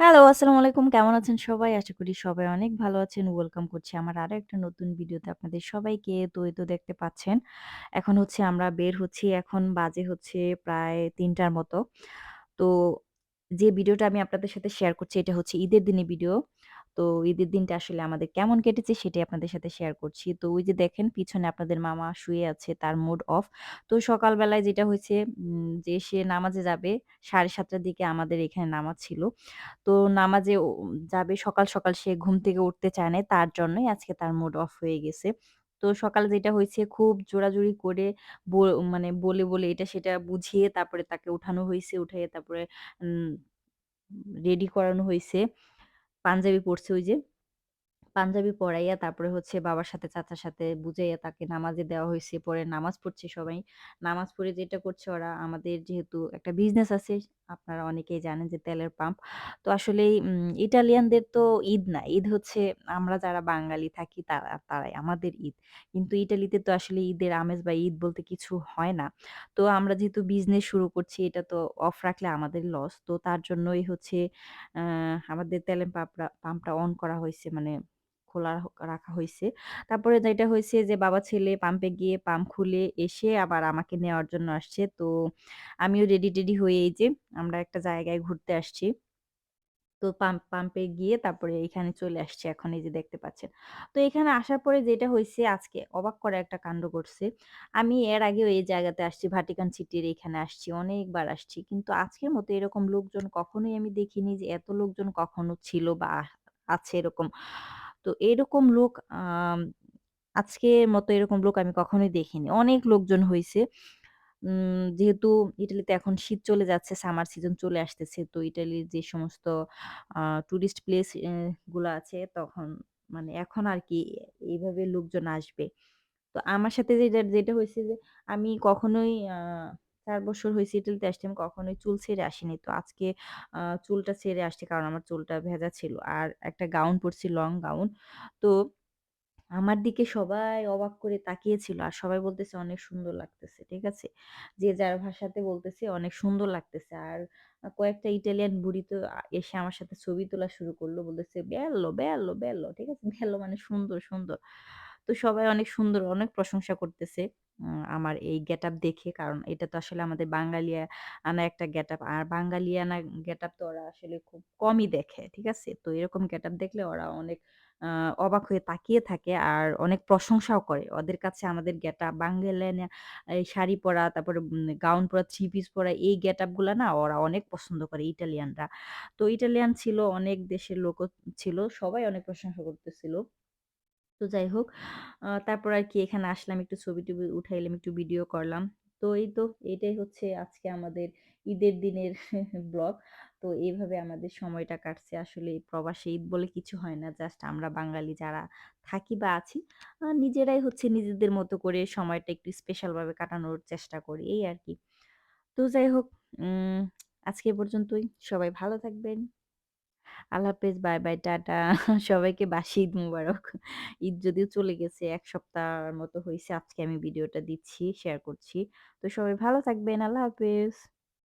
Hello, আসসালামু আলাইকুম। কেমন আছেন সবাই? আশা করি সবাই অনেক ভালো আছেন। ওয়েলকাম করছি আমার আরও একটা নতুন ভিডিওতে আপনাদের সবাইকে। তো এই তো দেখতে পাচ্ছেন, এখন হচ্ছে আমরা বের হচ্ছি। এখন বাজে হচ্ছে প্রায় তিনটার মতো। তো যে ভিডিওটা আমি আপনাদের সাথে শেয়ার করছি এটা হচ্ছে ঈদের দিনের ভিডিও। তো ঈদের দিনটা আসলে আমাদের কেমন কেটেছে সেটাই আপনাদের সাথে শেয়ার করছি। তো ওই যে দেখেন পিছনে আপনাদের মামা শুয়ে আছে, তার মুড অফ। তো সকালবেলায় যেটা হয়েছে যে সে নামাজে যাবে ৭:৩০ টার দিকে আমাদের এখানে নামাজ ছিল। তো নামাজে যাবে সকাল, সকাল সে ঘুম থেকে উঠতে চায় নাই। তার জন্যই আজকে তার মুড অফ হয়ে গেছে। তো সকালে যেটা হয়েছে খুব জোরাজুরি করে মানে বলে, বলে এটা সেটা বুঝিয়ে তারপরে তাকে উঠানো হয়েছে উঠে তারপরে উম রেডি করানো হয়েছে পাঞ্জাবি পরছে ওই যে। পাঞ্জাবি পড়াইয়া তারপরে হচ্ছে বাবার সাথে চাচার সাথে বুঝাইয়া তাকে নামাজে দেওয়া হয়েছে পরে নামাজ পড়ছে সবাই। নামাজ পড়ে যেটা করছে ওরা আমাদের যেহেতু একটা বিজনেস আছে, আপনারা অনেকেই জানেন যে তেলের পাম্প। তো আসলেই ইটালিয়ানদের তো ঈদ না। ঈদ হচ্ছে আমরা যারা বাঙালি থাকি তারা তারাই আমাদের ঈদ। কিন্তু ইটালিতে তো আসলে ঈদের আমেজ বা ঈদ বলতে কিছু হয় না। তো আমরা যেহেতু বিজনেস শুরু করছি এটা তো অফ রাখলে আমাদের লস। তো তার জন্যই হচ্ছে আমাদের তেলের পাম্পটা পাম্পটা অন করা হয়েছে মানে খোলা রাখা হয়েছে তারপরে যেটা হয়েছে যে বাবা ছেলে পাম্পে গিয়ে পাম্প খুলে এসে আবার আমাকে নেওয়ার জন্য আসছে। তো আমিও রেডি-টেডি হয়ে এই যে আমরা একটা জায়গায় ঘুরতে আসছি। তো পাম্প পাম্পে গিয়ে তারপরে এখানে চলে আসছি এখন এই যে দেখতে পাচ্ছেন। তো এখানে আসার পরে যেটা হয়েছে আজকে অবাক করা একটা কাণ্ড করছে আমি এর আগেও এই জায়গাতে আসছি ভাটিকান সিটির এখানে আসছি, অনেকবার আসছি। কিন্তু আজকের মতো এরকম লোকজন কখনোই আমি দেখিনি যে এত লোকজন কখনো ছিল বা আছে এরকম। তো এরকম লোক আজকের মতো এরকম লোক আমি কখনোই দেখিনি। অনেক লোকজন হয়েছে যেহেতু ইটালিতে এখন শীত চলে যাচ্ছে, সামার সিজন চলে আসতেছে। তো ইটালির যে সমস্ত টুরিস্ট প্লেসগুলা আছে তখন মানে এখন আর কি এইভাবে লোকজন আসবে। তো আমার সাথে যেটা যেটা হইছে যে আমি কখনোই আ ৪ বছর হয়েছে ইটালিতে আসছি। আমি কখনোই চুল ছেড়ে আসিনি। তো আজকে চুলটা ছেড়ে আসছে কারণ আমার চুলটা ভেজা ছিল। আর একটা গাউন পড়ছি লং গাউন। তো আমার দিকে সবাই অবাক করে তাকিয়েছিল। আর সবাই বলতেছে অনেক সুন্দর লাগতেছে। ঠিক আছে? যে যার ভাষাতে বলতেছে অনেক সুন্দর লাগতেছে। আর কয়েকটা ইটালিয়ান বুড়ি তো এসে আমার সাথে ছবি তোলা শুরু করল বলতেছে "বেল্লো, বেল্লো, বেল্লো" ঠিক আছে? বেল্লো মানে সুন্দর, সুন্দর। তো সবাই অনেক সুন্দর, অনেক প্রশংসা করতেছে আমার এই গেটআপ দেখে। কারণ এটা তো আসলে আমাদের বাঙালিয়া আনা একটা গেটআপ। আর বাঙালিয়ানা গেটআপ তো ওরা আসলে খুব কমই দেখে। ঠিক আছে? তো এরকম গেটআপ দেখলে ওরা অনেক অবাক হয়ে তাকিয়ে থাকে আর অনেক প্রশংসাও করে। ওদের কাছে আমাদের গেটআপ বাঙ্গালিয়ানা এই শাড়ি পরা, তারপরে গাউন পরা, থ্রি পিস পরা এই গেটআপগুলা না ওরা অনেক পছন্দ করে ইটালিয়ানরা। তো ইটালিয়ান ছিল, অনেক দেশের লোকও ছিল। সবাই অনেক প্রশংসা করতেছিল। তো যাই হোক তারপর আর কি এখানে আসলাম একটু ছবি-টবি উঠাইলাম, একটু ভিডিও করলাম। তো এই তো এটাই হচ্ছে আজকে আমাদের ঈদের দিনের ব্লগ। তো এইভাবে আমাদের সময়টা কাটছে। আসলে প্রবাসে ঈদ বলে কিছু হয় না। জাস্ট আমরা বাঙালি যারা থাকি বা আছি নিজেরাই হচ্ছে নিজেদের মতো করে সময়টা একটু স্পেশালভাবে কাটানোর চেষ্টা করি। এই আর কি তো যাই হোক আজকে পর্যন্তই। সবাই ভালো থাকবেন। আল্লাহ হাফেজ, বাই, বাই, টাটা। সবাইকে বাসি ঈদ মুবারক। ঈদ যদিও চলে গেছে এক সপ্তাহের মতো হয়েছে আজকে আমি ভিডিওটা দিচ্ছি, শেয়ার করছি। তো সবাই ভালো থাকবেন। আল্লাহ হাফেজ।